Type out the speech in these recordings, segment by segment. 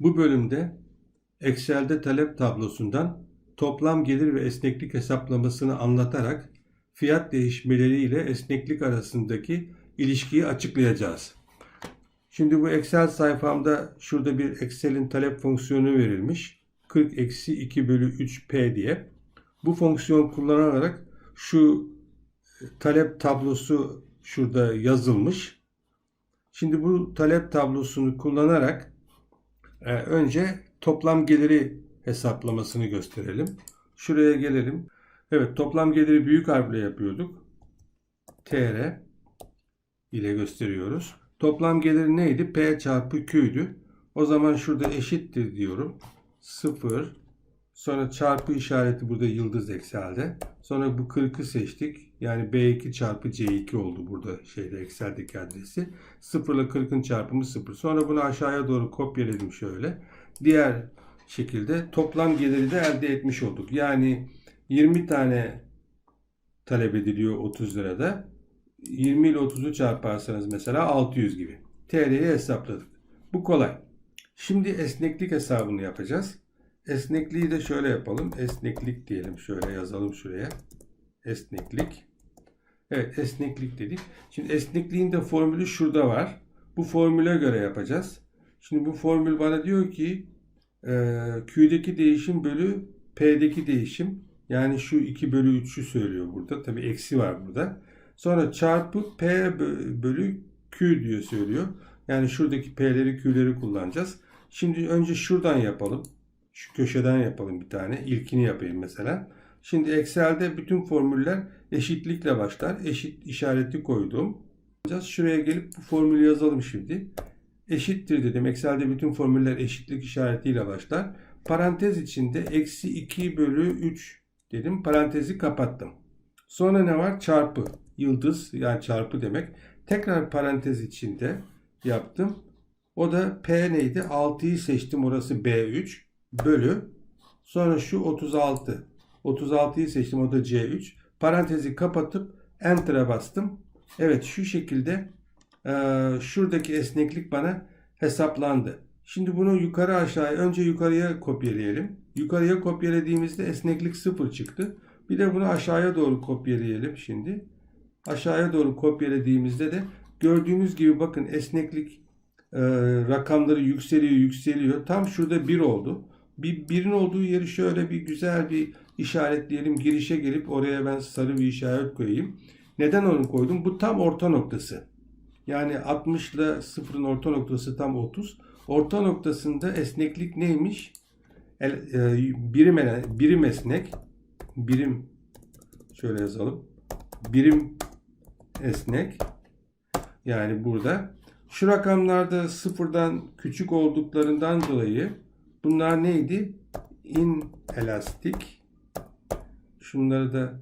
Bu bölümde Excel'de talep tablosundan toplam gelir ve esneklik hesaplamasını anlatarak fiyat değişmeleri ile esneklik arasındaki ilişkiyi açıklayacağız. Şimdi bu Excel sayfamda şurada bir Excel'in talep fonksiyonu verilmiş. 40 eksi 2 bölü 3P diye. Bu fonksiyon kullanarak şu talep tablosu şurada yazılmış. Şimdi bu talep tablosunu kullanarak e, önce toplam geliri hesaplamasını gösterelim. Şuraya gelelim. Evet toplam geliri büyük harfle yapıyorduk. TR ile gösteriyoruz. Toplam gelir neydi? P çarpı Q'ydu. O zaman şurada eşittir diyorum. 0 sonra çarpı işareti burada yıldız Excel'de. Sonra bu 40'ı seçtik. Yani B2 çarpı C2 oldu burada şeyde Excel'deki adresi. 0 ile 40'ın çarpımı 0. Sonra bunu aşağıya doğru kopyaladım şöyle. Diğer şekilde toplam geliri de elde etmiş olduk. Yani 20 tane talep ediliyor 30 lirada. 20 ile 30'u çarparsanız mesela 600 gibi. TL'yi hesapladık. Bu kolay. Şimdi esneklik hesabını yapacağız. Esnekliği de şöyle yapalım. Esneklik diyelim. Şöyle yazalım şuraya. Esneklik. Evet esneklik dedik. Şimdi esnekliğin de formülü şurada var. Bu formüle göre yapacağız. Şimdi bu formül bana diyor ki e, Q'deki değişim bölü P'deki değişim. Yani şu 2 bölü 3'ü söylüyor burada. Tabi eksi var burada. Sonra çarpı P bölü Q diyor söylüyor. Yani şuradaki P'leri Q'leri kullanacağız. Şimdi önce şuradan yapalım. Şu köşeden yapalım bir tane. İlkini yapayım mesela. Şimdi Excel'de bütün formüller eşitlikle başlar. Eşit işareti koydum. Şuraya gelip bu formülü yazalım şimdi. Eşittir dedim. Excel'de bütün formüller eşitlik işaretiyle başlar. Parantez içinde eksi 2 bölü 3 dedim. Parantezi kapattım. Sonra ne var? Çarpı. Yıldız yani çarpı demek. Tekrar parantez içinde yaptım. O da P neydi? 6'yı seçtim. Orası B3 bölü. Sonra şu 36. 36'yı seçtim. O da C3. Parantezi kapatıp Enter'a bastım. Evet şu şekilde e, şuradaki esneklik bana hesaplandı. Şimdi bunu yukarı aşağıya önce yukarıya kopyalayalım. Yukarıya kopyaladığımızda esneklik 0 çıktı. Bir de bunu aşağıya doğru kopyalayalım şimdi. Aşağıya doğru kopyaladığımızda de gördüğünüz gibi bakın esneklik e, rakamları yükseliyor yükseliyor. Tam şurada 1 oldu. Bir, birin olduğu yeri şöyle bir güzel bir işaretleyelim. Girişe gelip oraya ben sarı bir işaret koyayım. Neden onu koydum? Bu tam orta noktası. Yani 60 ile 0'ın orta noktası tam 30. Orta noktasında esneklik neymiş? El, e, birim, birim esnek. Birim şöyle yazalım. Birim esnek. Yani burada. Şu rakamlarda sıfırdan küçük olduklarından dolayı bunlar neydi? Inelastik. Şunları da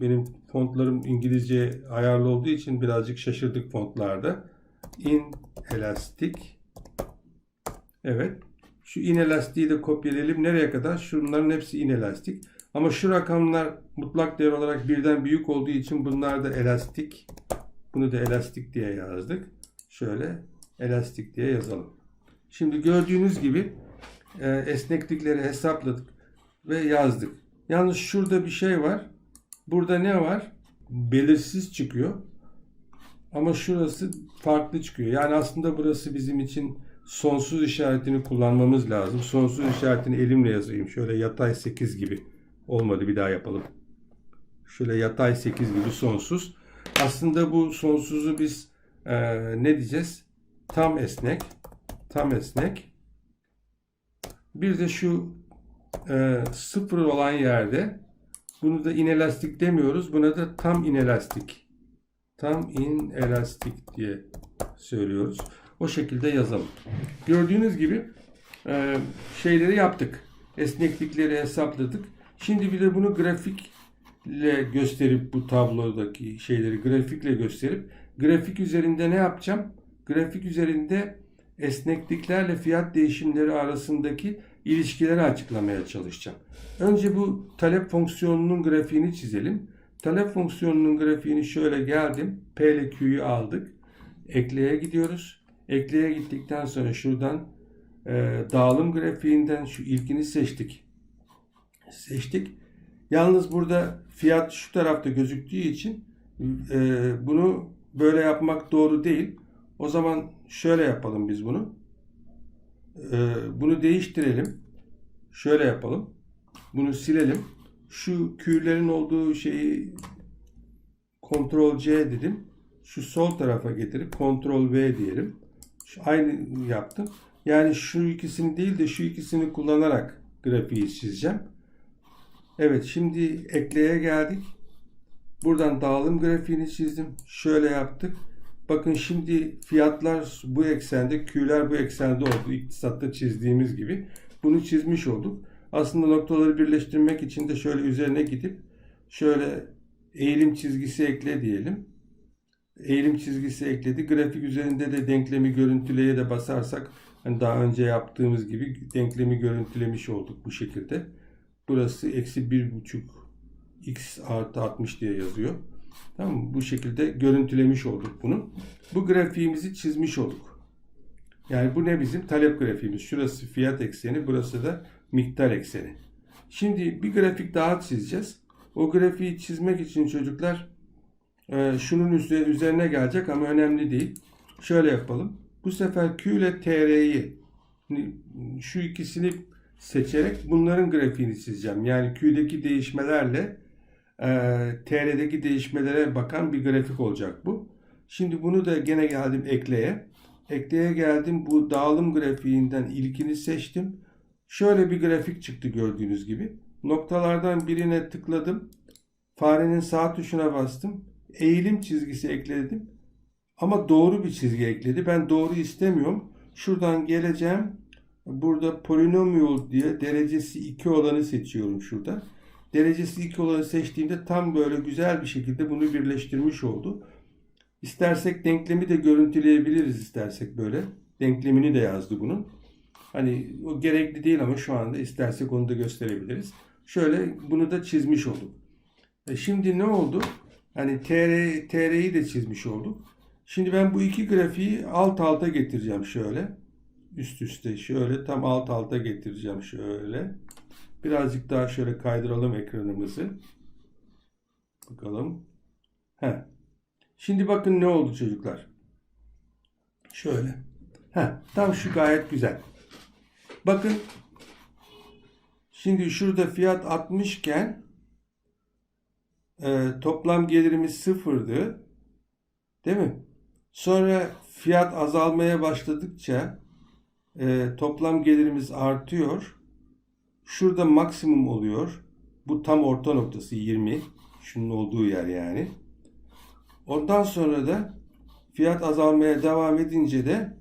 benim fontlarım İngilizce ayarlı olduğu için birazcık şaşırdık fontlarda. Inelastik. Evet. Şu inelastiği de kopyalayalım. Nereye kadar? Şunların hepsi inelastik. Ama şu rakamlar mutlak değer olarak birden büyük olduğu için bunlar da elastik. Bunu da elastik diye yazdık. Şöyle elastik diye yazalım. Şimdi gördüğünüz gibi e, esneklikleri hesapladık ve yazdık. Yalnız şurada bir şey var. Burada ne var? Belirsiz çıkıyor. Ama şurası farklı çıkıyor. Yani aslında burası bizim için sonsuz işaretini kullanmamız lazım. Sonsuz işaretini elimle yazayım. Şöyle yatay 8 gibi. Olmadı bir daha yapalım. Şöyle yatay 8 gibi sonsuz. Aslında bu sonsuzu biz e, ne diyeceğiz? Tam esnek. Tam esnek. Bir de şu e, sıfır olan yerde bunu da inelastik demiyoruz. Buna da tam inelastik. Tam inelastik diye söylüyoruz. O şekilde yazalım. Gördüğünüz gibi e, şeyleri yaptık. Esneklikleri hesapladık. Şimdi bir de bunu grafikle gösterip bu tablodaki şeyleri grafikle gösterip grafik üzerinde ne yapacağım? Grafik üzerinde esnekliklerle fiyat değişimleri arasındaki ilişkileri açıklamaya çalışacağım. Önce bu talep fonksiyonunun grafiğini çizelim. Talep fonksiyonunun grafiğini şöyle geldim. P ile Q'yu aldık. Ekleye gidiyoruz. Ekleye gittikten sonra şuradan e, dağılım grafiğinden şu ilkini seçtik. Seçtik. Yalnız burada fiyat şu tarafta gözüktüğü için e, bunu böyle yapmak doğru değil. O zaman şöyle yapalım biz bunu. E, bunu değiştirelim. Şöyle yapalım. Bunu silelim. Şu küğlerin olduğu şeyi Ctrl C dedim. Şu sol tarafa getirip Ctrl V diyelim. Şu aynı yaptım. Yani şu ikisini değil de şu ikisini kullanarak grafiği çizeceğim. Evet şimdi ekleye geldik. Buradan dağılım grafiğini çizdim. Şöyle yaptık. Bakın şimdi fiyatlar bu eksende, Q'ler bu eksende oldu. İktisatta çizdiğimiz gibi. Bunu çizmiş olduk. Aslında noktaları birleştirmek için de şöyle üzerine gidip şöyle eğilim çizgisi ekle diyelim. Eğilim çizgisi ekledi. Grafik üzerinde de denklemi görüntüleye de basarsak hani daha önce yaptığımız gibi denklemi görüntülemiş olduk bu şekilde. Burası eksi bir buçuk x artı 60 diye yazıyor. Tamam mı? Bu şekilde görüntülemiş olduk bunu. Bu grafiğimizi çizmiş olduk. Yani bu ne bizim? Talep grafiğimiz. Şurası fiyat ekseni, burası da miktar ekseni. Şimdi bir grafik daha çizeceğiz. O grafiği çizmek için çocuklar e, şunun üzerine gelecek ama önemli değil. Şöyle yapalım. Bu sefer Q ile TR'yi şu ikisini seçerek bunların grafiğini çizeceğim. Yani Q'deki değişmelerle e, TR'deki değişmelere bakan bir grafik olacak bu. Şimdi bunu da gene geldim ekleye. Ekleye geldim. Bu dağılım grafiğinden ilkini seçtim. Şöyle bir grafik çıktı gördüğünüz gibi. Noktalardan birine tıkladım. Farenin sağ tuşuna bastım. Eğilim çizgisi ekledim. Ama doğru bir çizgi ekledi. Ben doğru istemiyorum. Şuradan geleceğim. Burada polinomial diye derecesi 2 olanı seçiyorum şurada. Derecesi 2 olanı seçtiğimde tam böyle güzel bir şekilde bunu birleştirmiş oldu. İstersek denklemi de görüntüleyebiliriz istersek böyle. Denklemini de yazdı bunun. Hani o gerekli değil ama şu anda istersek onu da gösterebiliriz. Şöyle bunu da çizmiş olduk. E şimdi ne oldu? Hani TR, TR'yi de çizmiş olduk. Şimdi ben bu iki grafiği alt alta getireceğim şöyle. Üst üste şöyle tam alt alta getireceğim şöyle. Birazcık daha şöyle kaydıralım ekranımızı. Bakalım. Heh. Şimdi bakın ne oldu çocuklar. Şöyle. Heh, tam şu gayet güzel. Bakın. Şimdi şurada fiyat 60 iken e, toplam gelirimiz sıfırdı. Değil mi? Sonra fiyat azalmaya başladıkça e, toplam gelirimiz artıyor. Şurada maksimum oluyor. Bu tam orta noktası 20. Şunun olduğu yer yani. Ondan sonra da fiyat azalmaya devam edince de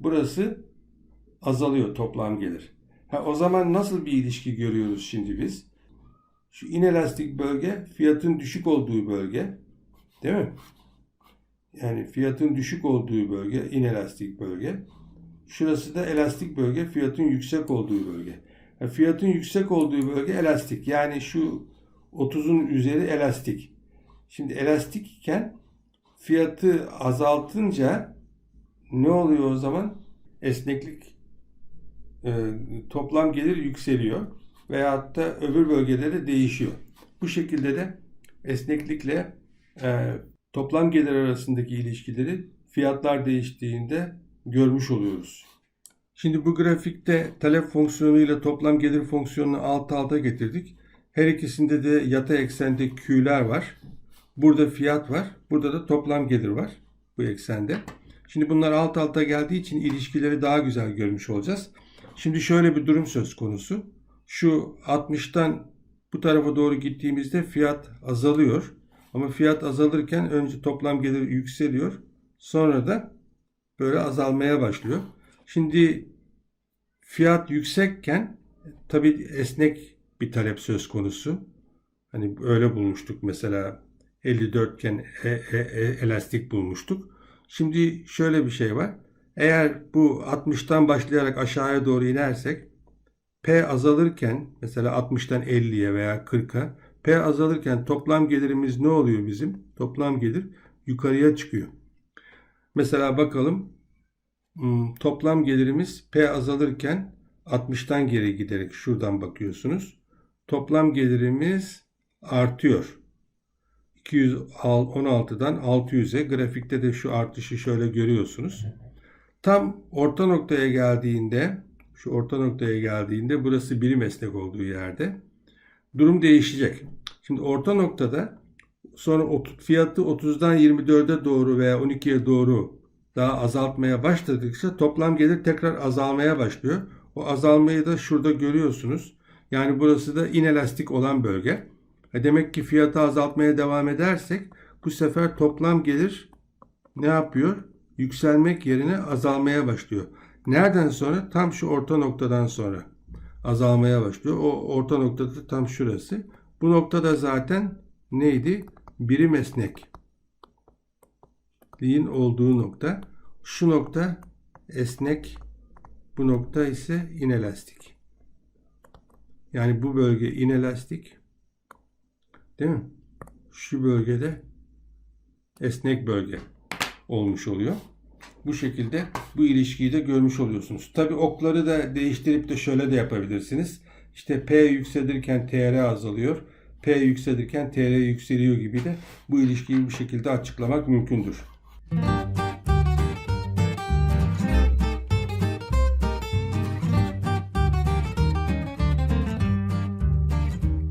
burası azalıyor toplam gelir. Ha, o zaman nasıl bir ilişki görüyoruz şimdi biz? Şu inelastik bölge fiyatın düşük olduğu bölge. Değil mi? Yani fiyatın düşük olduğu bölge inelastik bölge. Şurası da elastik bölge fiyatın yüksek olduğu bölge. Yani fiyatın yüksek olduğu bölge elastik. Yani şu 30'un üzeri elastik. Şimdi elastik iken fiyatı azaltınca ne oluyor o zaman? Esneklik e, toplam gelir yükseliyor veyahut da öbür bölgelerde değişiyor. Bu şekilde de esneklikle e, toplam gelir arasındaki ilişkileri fiyatlar değiştiğinde görmüş oluyoruz. Şimdi bu grafikte talep fonksiyonu ile toplam gelir fonksiyonunu alt alta getirdik. Her ikisinde de yatay eksende Q'ler var. Burada fiyat var. Burada da toplam gelir var bu eksende. Şimdi bunlar alt alta geldiği için ilişkileri daha güzel görmüş olacağız. Şimdi şöyle bir durum söz konusu. Şu 60'tan bu tarafa doğru gittiğimizde fiyat azalıyor. Ama fiyat azalırken önce toplam gelir yükseliyor. Sonra da böyle azalmaya başlıyor. Şimdi fiyat yüksekken tabi esnek bir talep söz konusu. Hani öyle bulmuştuk mesela 54 iken e, e, e, elastik bulmuştuk. Şimdi şöyle bir şey var. Eğer bu 60'tan başlayarak aşağıya doğru inersek P azalırken mesela 60'tan 50'ye veya 40'a P azalırken toplam gelirimiz ne oluyor bizim? Toplam gelir yukarıya çıkıyor. Mesela bakalım Toplam gelirimiz P azalırken 60'tan geri giderek şuradan bakıyorsunuz. Toplam gelirimiz artıyor. 216'dan 600'e grafikte de şu artışı şöyle görüyorsunuz. Tam orta noktaya geldiğinde şu orta noktaya geldiğinde burası birim esnek olduğu yerde durum değişecek. Şimdi orta noktada sonra fiyatı 30'dan 24'e doğru veya 12'ye doğru daha azaltmaya başladıkça toplam gelir tekrar azalmaya başlıyor. O azalmayı da şurada görüyorsunuz. Yani burası da inelastik olan bölge. E Demek ki fiyatı azaltmaya devam edersek bu sefer toplam gelir ne yapıyor? Yükselmek yerine azalmaya başlıyor. Nereden sonra? Tam şu orta noktadan sonra azalmaya başlıyor. O orta noktada tam şurası. Bu noktada zaten neydi? Birim esnek esnekliğin olduğu nokta. Şu nokta esnek, bu nokta ise inelastik. Yani bu bölge inelastik. Değil mi? Şu bölgede esnek bölge olmuş oluyor. Bu şekilde bu ilişkiyi de görmüş oluyorsunuz. Tabi okları da değiştirip de şöyle de yapabilirsiniz. İşte P yükselirken TR azalıyor. P yükselirken TR yükseliyor gibi de bu ilişkiyi bu şekilde açıklamak mümkündür. Thank you.